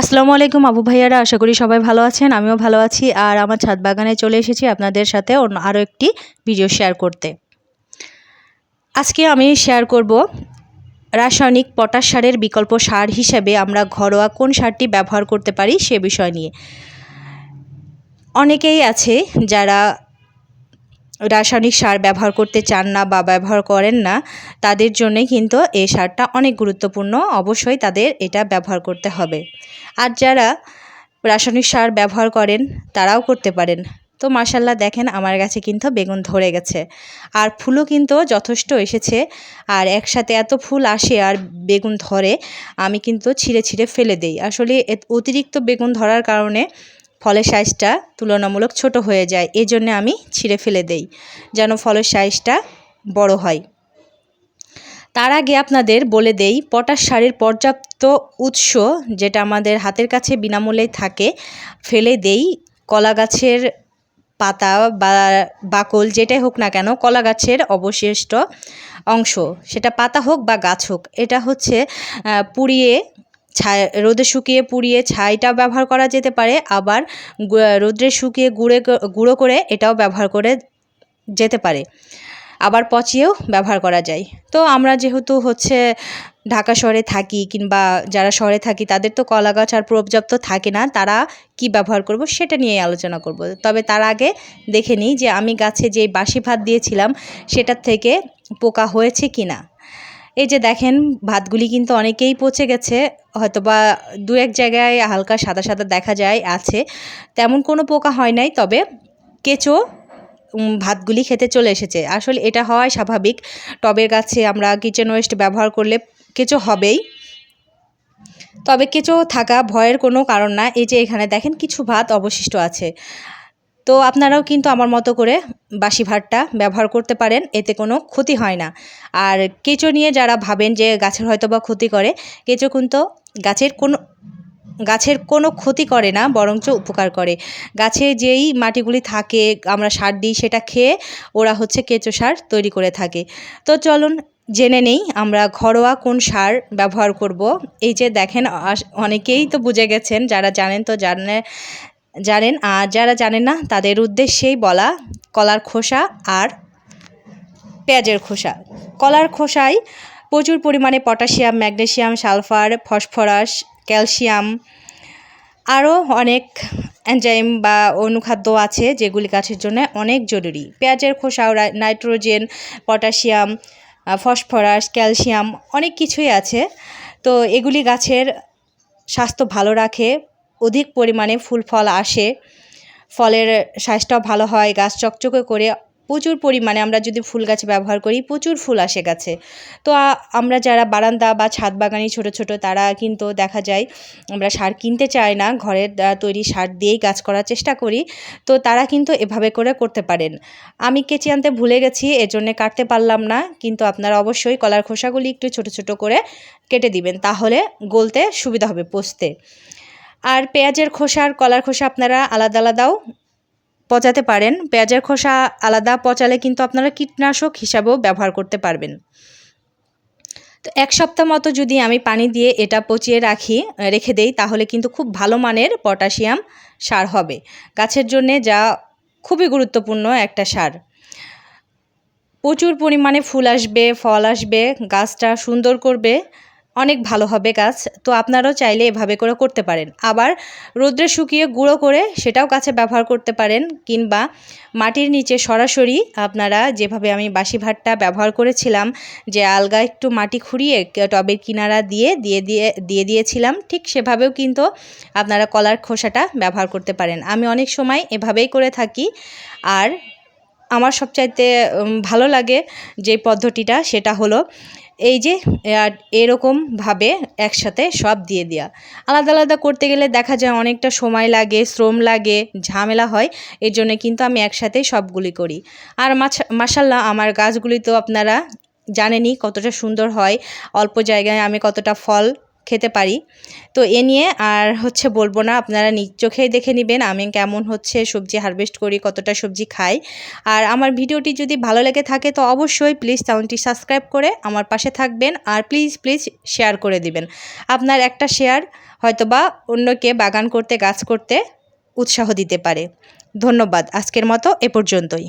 আসসালামু আলাইকুম আবু ভাইয়ারা, আশা করি সবাই ভালো আছেন, আমিও ভালো আছি। আর আমার ছাদ বাগানে চলে এসেছি আপনাদের সাথে অন্য আরও একটি ভিডিও শেয়ার করতে। আজকে আমি শেয়ার করব রাসায়নিক পটাশ সারের বিকল্প সার হিসেবে আমরা ঘরোয়া কোন সারটি ব্যবহার করতে পারি সে বিষয় নিয়ে। অনেকেই আছে যারা রাসায়নিক সার ব্যবহার করতে চান না বা ব্যবহার করেন না, তাদের জন্যে কিন্তু এই সারটা অনেক গুরুত্বপূর্ণ। অবশ্যই তাদের এটা ব্যবহার করতে হবে। আর যারা রাসায়নিক সার ব্যবহার করেন, তারাও করতে পারেন। তো মাসাল্লাহ দেখেন আমার কাছে কিন্তু বেগুন ধরে গেছে। আর ফুলও কিন্তু যথেষ্ট এসেছে। আর একসাথে এত ফুল আসে আর বেগুন ধরে, আমি কিন্তু ছিঁড়ে ছিঁড়ে ফেলে দেই। আসলে অতিরিক্ত বেগুন ধরার কারণে ফলের সাইজটা তুলনামূলক ছোট হয়ে যায় এই জন্যে আমি ছিঁড়ে ফেলে দেই, যেন ফলের সাইজটা বড় হয়। তার আগে আপনাদের বলে দেই, পটাশ সারের পর্যাপ্ত উৎস যেটা আমাদের হাতের কাছে বিনামূল্যে থাকে, ফেলে দেই। কলা গাছের পাতা বা বাকল যেটাই হোক না কেন, কলা গাছের অবশিষ্ট অংশ, সেটা পাতা হোক বা গাছ হোক, এটা হচ্ছে পুড়িয়ে ছাই, রোদে শুকিয়ে পুড়িয়ে ছাইটা ব্যবহার করা যেতে পারে, আবার রোদ্রে শুকিয়ে গুঁড়ে গুঁড়ো করে এটাও ব্যবহার করে যেতে পারে। আবার পচিয়েও ব্যবহার করা যায়। তো আমরা যেহেতু হচ্ছে ঢাকা শহরে থাকি কিংবা যারা শহরে থাকি, তাদের তো কলা গাছ আর পর্যাপ্ত থাকে না, তারা কি ব্যবহার করব সেটা নিয়ে আলোচনা করব। তবে তার আগে দেখে নিই যে আমি গাছে যে বাসি ভাত দিয়েছিলাম, সেটার থেকে পোকা হয়েছে কি না এই যে দেখেন, ভাতগুলি কিন্তু অনেকেই পচে গেছে হয়তো বা দু এক জায়গায় হালকা সাদা সাদা দেখা যায়, আছে। তেমন কোনো পোকা হয় নাই, তবে কেঁচো ভাতগুলি খেতে চলে এসেছে। আসলে এটা হওয়াই স্বাভাবিক। টবের গাছে আমরা কিচেন ওয়েস্ট ব্যবহার করলে কেঁচো হবেই। তবে কেঁচো থাকা ভয়ের কোনো কারণ না। এই যে এখানে দেখেন, কিছু ভাত অবশিষ্ট আছে। তো আপনারাও কিন্তু আমার মতো করে বাসি ভাতটা ব্যবহার করতে পারেন, এতে কোনো ক্ষতি হয় না। আর কেঁচো নিয়ে যারা ভাবেন যে গাছের হয়তো বা ক্ষতি করে, কেঁচো কিন্তু গাছের কোনো গাছের কোনো ক্ষতি করে না, বরঞ্চ উপকার করে। গাছে যেই মাটিগুলি থাকে, আমরা সার দিই, সেটা খেয়ে ওরা হচ্ছে কেঁচো সার তৈরি করে থাকে। তো চলুন জেনে নেই আমরা ঘরোয়া কোন সার ব্যবহার করব। এই যে দেখেন অনেকেই তো বুঝে গেছেন, যারা জানেন তো জানে জানেন, আর যারা জানেন না, তাদের উদ্দেশ্যেই বলা কলার খোসা আর পেঁয়াজের খোসা। কলার খোসায় প্রচুর পরিমাণে potassium, magnesium, sulphur, phosphorus, calcium, আরও অনেক এনজাইম বা অনুখাদ্য আছে যেগুলি গাছের জন্য অনেক জরুরি। পেঁয়াজের খোসাও নাইট্রোজেন, পটাশিয়াম ফসফরাস, ক্যালসিয়াম অনেক কিছুই আছে। তো এগুলি গাছের স্বাস্থ্য ভালো রাখে অধিক পরিমাণে ফুল ফল আসে, ফলের সাইজটাও ভালো হয়, গাছ চকচকে করে প্রচুর পরিমাণে আমরা যদি ফুল গাছ ব্যবহার করি, প্রচুর ফুল আসে গাছে। তো আমরা যারা বারান্দা বা ছাদ বাগানি ছোট ছোট, তারা কিন্তু দেখা যায় আমরা সার কিনতে চাই না, ঘরের তৈরি সার দিয়েই গাছ করার চেষ্টা করি, তো তারা কিন্তু এভাবে করে করতে পারেন। আমি কেচি আনতে ভুলে গেছি, এজন্যে কাটতে পারলাম না, কিন্তু আপনারা অবশ্যই কলার খোসাগুলি একটু ছোট ছোট করে কেটে দিবেন, তাহলে গলতে সুবিধা হবে পোস্তে। আর পেঁয়াজের খোসা আর কলার খোসা আপনারা আলাদা আলাদাও পচাতে পারেন। পেঁয়াজের খোসা আলাদা পচালে কিন্তু আপনারা কীটনাশক হিসাবেও ব্যবহার করতে পারবেন। তো এক সপ্তাহ মতো যদি আমি পানি দিয়ে এটা পচিয়ে রাখি, রেখে দেই, তাহলে কিন্তু খুব ভালো মানের পটাশিয়াম সার হবে। গাছের জন্যে যা খুবই গুরুত্বপূর্ণ একটা সার। প্রচুর পরিমাণে ফুল আসবে, ফল আসবে, গাছটা সুন্দর করবে। অনেক ভালো হবে গাছ, তো আপনারাও চাইলে এভাবে করে করতে পারেন। আবার রোদ্রে শুকিয়ে গুঁড়ো করে সেটাও গাছে ব্যবহার করতে পারেন, কিংবা মাটির নিচে সরাসরি আপনারা যেভাবে আমি বাসি ভাতটা ব্যবহার করেছিলাম, যে আলগা একটু মাটি খুঁড়িয়ে টবের কিনারা দিয়ে দিয়ে দিয়ে দিয়ে দিয়েছিলাম, ঠিক সেভাবেও কিন্তু আপনারা কলার খোসাটা ব্যবহার করতে পারেন। আমি অনেক সময় এভাবেই করে থাকি, আর আমার সবচাইতে ভালো লাগে যে পদ্ধতিটা সেটা হলো এই যে এরকমভাবে একসাথে সব দিয়ে দেওয়া আলাদা আলাদা করতে গেলে দেখা যায় অনেকটা সময় লাগে, শ্রম লাগে, ঝামেলা হয়, এর জন্য কিন্তু আমি একসাথে সবগুলি করি। আর মাসাল্লাহ আমার গাছগুলি তো আপনারা জানেনই কতটা সুন্দর হয়, অল্প জায়গায় আমি কতটা ফল খেতে পারি। তো এ নিয়ে আর হচ্ছে বলব না, আপনারা নিজ চোখেই দেখে নেবেন আমি কেমন হচ্ছে সবজি হারভেস্ট করি, কতটা সবজি খাই। আর আমার ভিডিওটি যদি ভালো লেগে থাকে তো অবশ্যই প্লিজ চ্যানেলটি সাবস্ক্রাইব করে আমার পাশে থাকবেন আর প্লিজ প্লিজ শেয়ার করে দিবেন। আপনার একটা শেয়ার হয়তোবা অন্যকে বাগান করতে, গাছ করতে উৎসাহ দিতে পারে। ধন্যবাদ, আজকের মতো এ পর্যন্তই।